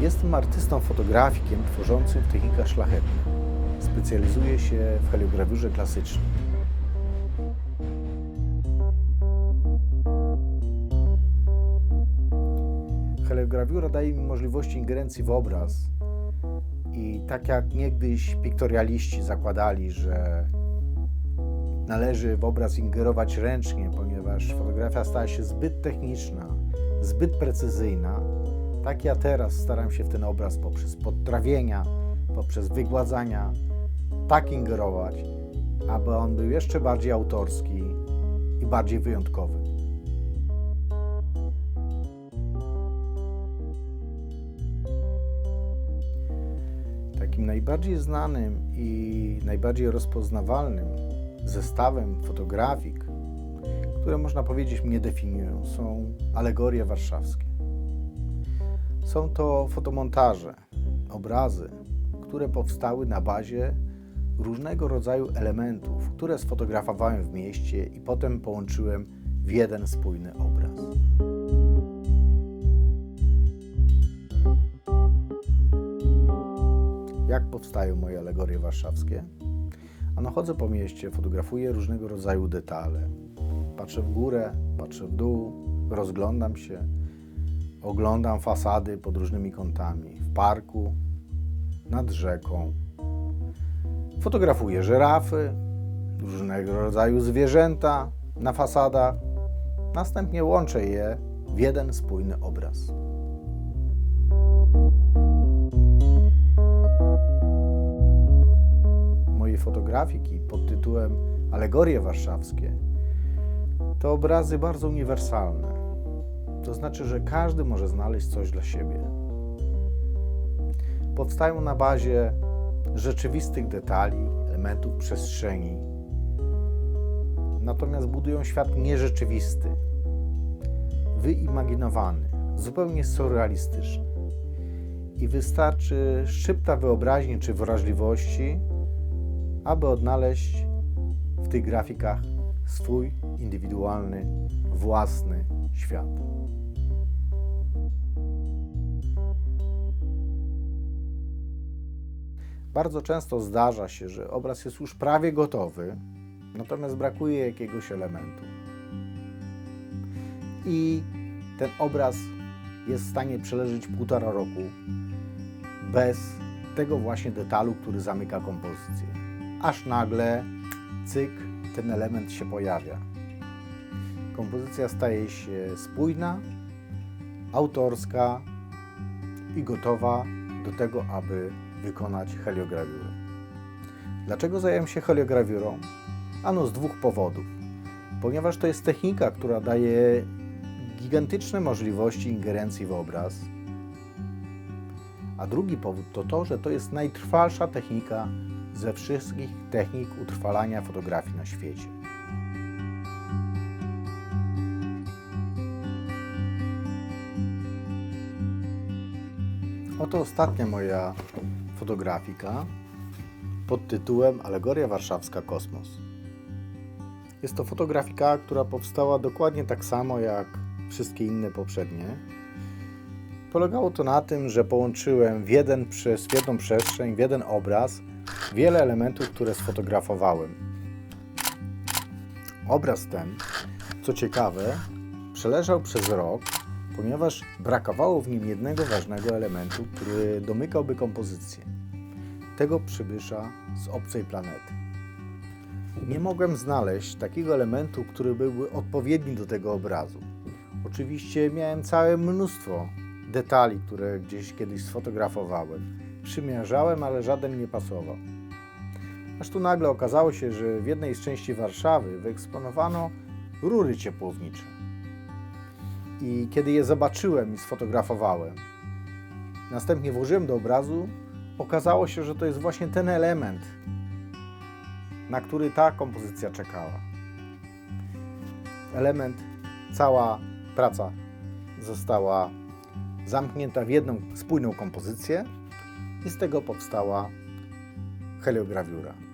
Jestem artystą fotografikiem tworzącym w technikach szlachetnych. Specjalizuję się w heliograwurze klasycznej. Heliograwura daje mi możliwości ingerencji w obraz i tak jak niegdyś piktorialiści zakładali, że należy w obraz ingerować ręcznie, ponieważ fotografia stała się zbyt techniczna, zbyt precyzyjna, tak ja teraz staram się w ten obraz poprzez podtrawienia, poprzez wygładzania tak ingerować, aby on był jeszcze bardziej autorski i bardziej wyjątkowy. Takim najbardziej znanym i najbardziej rozpoznawalnym zestawem fotografik, które można powiedzieć mnie definiują, są alegorie warszawskie. Są to fotomontaże, obrazy, które powstały na bazie różnego rodzaju elementów, które sfotografowałem w mieście i potem połączyłem w jeden spójny obraz. Jak powstają moje alegorie warszawskie? Ano chodzę po mieście, fotografuję różnego rodzaju detale. Patrzę w górę, patrzę w dół, rozglądam się, oglądam fasady pod różnymi kątami, w parku, nad rzeką. Fotografuję żyrafy, różnego rodzaju zwierzęta na fasadach. Następnie łączę je w jeden spójny obraz. Moje fotografiki pod tytułem Alegorie warszawskie to obrazy bardzo uniwersalne. To znaczy, że każdy może znaleźć coś dla siebie. Powstają na bazie rzeczywistych detali, elementów przestrzeni, natomiast budują świat nierzeczywisty, wyimaginowany, zupełnie surrealistyczny. I wystarczy szczypta wyobraźni czy wrażliwości, aby odnaleźć w tych grafikach swój indywidualny, własny świat. Bardzo często zdarza się, że obraz jest już prawie gotowy, natomiast brakuje jakiegoś elementu. I ten obraz jest w stanie przeleżeć półtora roku bez tego właśnie detalu, który zamyka kompozycję. Aż nagle, cyk, ten element się pojawia. Kompozycja staje się spójna, autorska i gotowa do tego, aby wykonać heliograwurę. Dlaczego zająłem się heliograwurą? Ano z dwóch powodów. Ponieważ to jest technika, która daje gigantyczne możliwości ingerencji w obraz. A drugi powód to to, że to jest najtrwalsza technika ze wszystkich technik utrwalania fotografii na świecie. Oto ostatnia moja fotografika pod tytułem Alegoria Warszawska Kosmos. Jest to fotografika, która powstała dokładnie tak samo jak wszystkie inne poprzednie. Polegało to na tym, że połączyłem w, jeden, przez- w jedną przestrzeń, w jeden obraz wiele elementów, które sfotografowałem. Obraz ten, co ciekawe, przeleżał przez rok, ponieważ brakowało w nim jednego ważnego elementu, który domykałby kompozycję. Tego przybysza z obcej planety. Nie mogłem znaleźć takiego elementu, który byłby odpowiedni do tego obrazu. Oczywiście miałem całe mnóstwo detali, które gdzieś kiedyś sfotografowałem. Przymierzałem, ale żaden nie pasował. Aż tu nagle okazało się, że w jednej z części Warszawy wyeksponowano rury ciepłownicze. I kiedy je zobaczyłem i sfotografowałem, następnie włożyłem do obrazu, okazało się, że to jest właśnie ten element, na który ta kompozycja czekała. Element, cała praca została zamknięta w jedną spójną kompozycję i z tego powstała heliograwura.